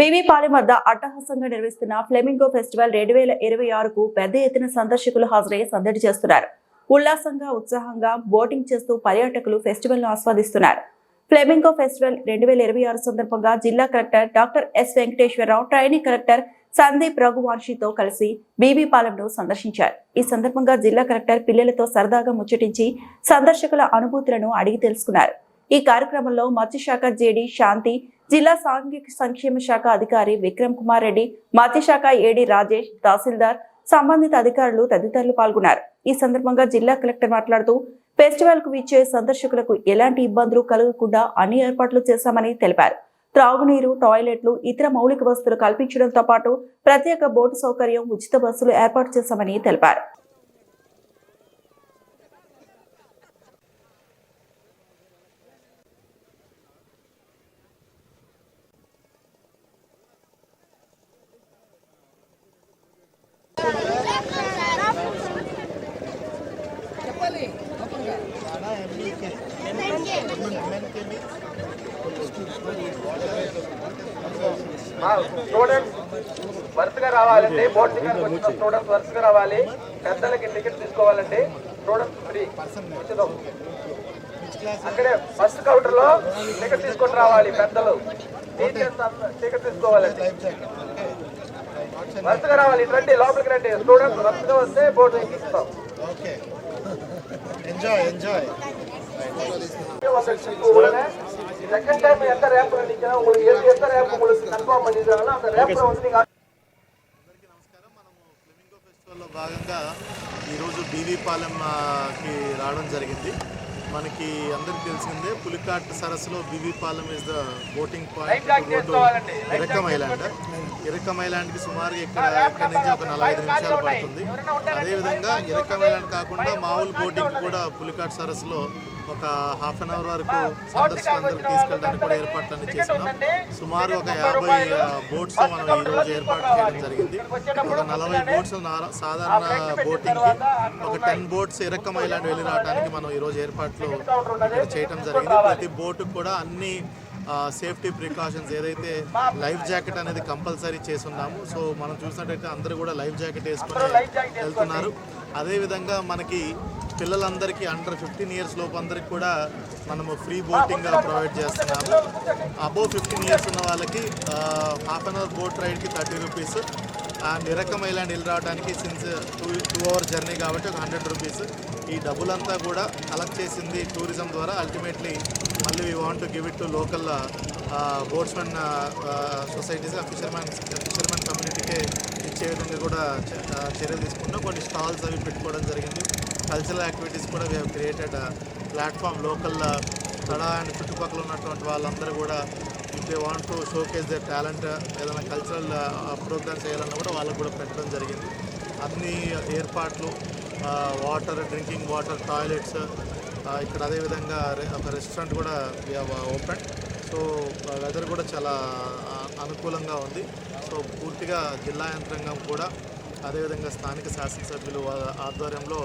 బీవీపాలెం వద్ద అట్టహాసంగా నిర్వహిస్తున్న ఫ్లెమింగో ఫెస్టివల్ రెండు వేల ఇరవై ఆరుకు పెద్ద ఎత్తున సందర్శకులు హాజరై సందడి చేస్తున్నారు. ఉల్లాసంగా ఉత్సాహంగా బోటింగ్ చేస్తూ పర్యాటకులు ఫెస్టివల్ను ఆస్వాదిస్తున్నారు. ఫ్లెమింగో ఫెస్టివల్ రెండు వేల ఇరవై ఆరు సందర్భంగా జిల్లా collector doctor S Venkateswararao training collector Sandeep రఘువంశీతో కలిసి బీబీపాలెంను సందర్శించారు. ఈ సందర్భంగా జిల్లా కలెక్టర్ పిల్లలతో సరదాగా ముచ్చటించి సందర్శకుల అనుభూతులను అడిగి తెలుసుకున్నారు. ఈ కార్యక్రమంలో మత్స్యశాఖ జేడీ శాంతి జిల్లా సాంఘిక సంక్షేమ శాఖ అధికారి విక్రమ్ కుమార్ రెడ్డి మత్స్యశాఖ ఏడీ రాజేష్ తహసీల్దార్ సంబంధిత అధికారులు తదితరులు పాల్గొన్నారు. ఈ సందర్భంగా జిల్లా కలెక్టర్ మాట్లాడుతూ ఫెస్టివల్కు విచ్చే సందర్శకులకు ఎలాంటి ఇబ్బందులు కలగకుండా అన్ని ఏర్పాట్లు చేశామని తెలిపారు. త్రాగునీరు టాయిలెట్లు ఇతర మౌలిక వసతులు కల్పించడంతో పాటు ప్రత్యేక బోటు సౌకర్యం ఉచిత బస్సులు ఏర్పాటు చేశామని తెలిపారు. స్టూడెంట్స్ వరుసగా రావాలండి బోర్డు టికెట్ వచ్చిన స్టూడెంట్స్ వరుసగా రావాలి పెద్దలకి టికెట్ తీసుకోవాలండి స్టూడెంట్స్ ఫ్రీ ఉచితం అక్కడే ఫస్ట్ కౌంటర్లో టికెట్ తీసుకొని రావాలి పెద్దలు టికెట్ తీసుకోవాలండి వరుసగా రావాలి రండి లోపలికి రండి స్టూడెంట్స్ వరుసగా వస్తే board ఎక్కిస్తాం okay enjoy enjoy second time எந்த ரேப் பண்ணிக்கிறோம் உங்களுக்கு எது எந்த ரேப் உங்களுக்கு கன்ஃபார்ம் பண்ணிக்கிறாங்களோ அந்த ரேப்ல வந்து நீங்க అందరికీ నమస్కారం మనము ఫ్లెమింగో ఫెస్టివల్లో భాగంగా ఈరోజు బీవీపాలెంకి రావడం జరిగింది మనకి అందరికీ తెలిసిందే పులికాట్ సరస్సులో BVPalem is the boating point road Irakam island Irakam ఐలాండ్కి సుమారుగా ఇక్కడ ఇక్కడ నుంచి ఒక నలభై ఐదు నిమిషాలు పడుతుంది. అదేవిధంగా ఇరకం ఐలాండ్ కాకుండా మామూలు బోటింగ్ కూడా పులికాట్ సరస్సులో ఒక హాఫ్ అన్ అవర్ వరకు సందర్శకులందరికీ తీసుకెళ్ళడానికి కూడా ఏర్పాట్లన్నీ చేస్తున్నాం సుమారు ఒక యాభై బోట్స్ మనం ఈ రోజు ఏర్పాటు చేయడం జరిగింది. ఒక నలభై బోట్స్ సాధారణ బోటింగ్ ఒక టెన్ బోట్స్ ఇరక్కం ఐలాండ్ వెళ్ళి రావడానికి మనం ఈ రోజు ఏర్పాట్లు ఇక్కడ చేయడం జరిగింది. ప్రతి బోటుకు కూడా అన్ని సేఫ్టీ ప్రికాషన్స్ ఏదైతే లైఫ్ జాకెట్ అనేది కంపల్సరీ చేస్తున్నాము సో మనం చూసినట్టయితే అందరూ కూడా లైఫ్ జాకెట్ వేసుకొని వెళ్తున్నారు. అదేవిధంగా మనకి పిల్లలందరికీ అండర్ ఫిఫ్టీన్ ఇయర్స్ లోపు అందరికి కూడా మనము ఫ్రీ బోటింగ్ ప్రొవైడ్ చేస్తున్నాము. అబోవ్ ఫిఫ్టీన్ ఇయర్స్ ఉన్న వాళ్ళకి half an hour boat రైడ్కి thirty rupees. And Irakam island వెళ్ళి రావడానికి since two two hour journey కాబట్టి ఒక హండ్రెడ్ రూపీస్. ఈ డబ్బులంతా కూడా కలెక్ట్ చేసింది టూరిజం ద్వారా. అల్టిమేట్లీ మళ్ళీ we want give it to local boatsmen societies fishermen fishermen కమ్యూనిటీకే ఇచ్చే విధంగా కూడా చర్యలు తీసుకున్నాం. కొన్ని స్టాల్స్ అవి పెట్టుకోవడం జరిగింది. కల్చరల్ యాక్టివిటీస్ కూడా we created platform local Tada and చుట్టుపక్కల ఉన్నటువంటి వాళ్ళందరూ కూడా if they want to showcase they talent ఏదైనా కల్చరల్ ప్రోగ్రామ్స్ uh, చేయాలన్నా కూడా వాళ్ళకు కూడా పెట్టడం జరిగింది. అన్ని ఏర్పాట్లు వాటర్ డ్రింకింగ్ వాటర్ టాయిలెట్స్ ఇక్కడ అదేవిధంగా ఒక రెస్టారెంట్ కూడా ఓపెన్ సో వెదర్ కూడా చాలా అనుకూలంగా ఉంది. సో పూర్తిగా జిల్లా యంత్రాంగం కూడా అదేవిధంగా స్థానిక శాసనసభ్యులు ఆధ్వర్యంలో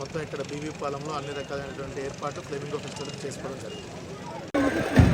మొత్తం ఇక్కడ బీవీ పాలెంలో అన్ని రకాలైనటువంటి ఏర్పాట్లు ఫ్లెమింగో ఫెస్టివల్ చేసుకోవడం జరిగింది.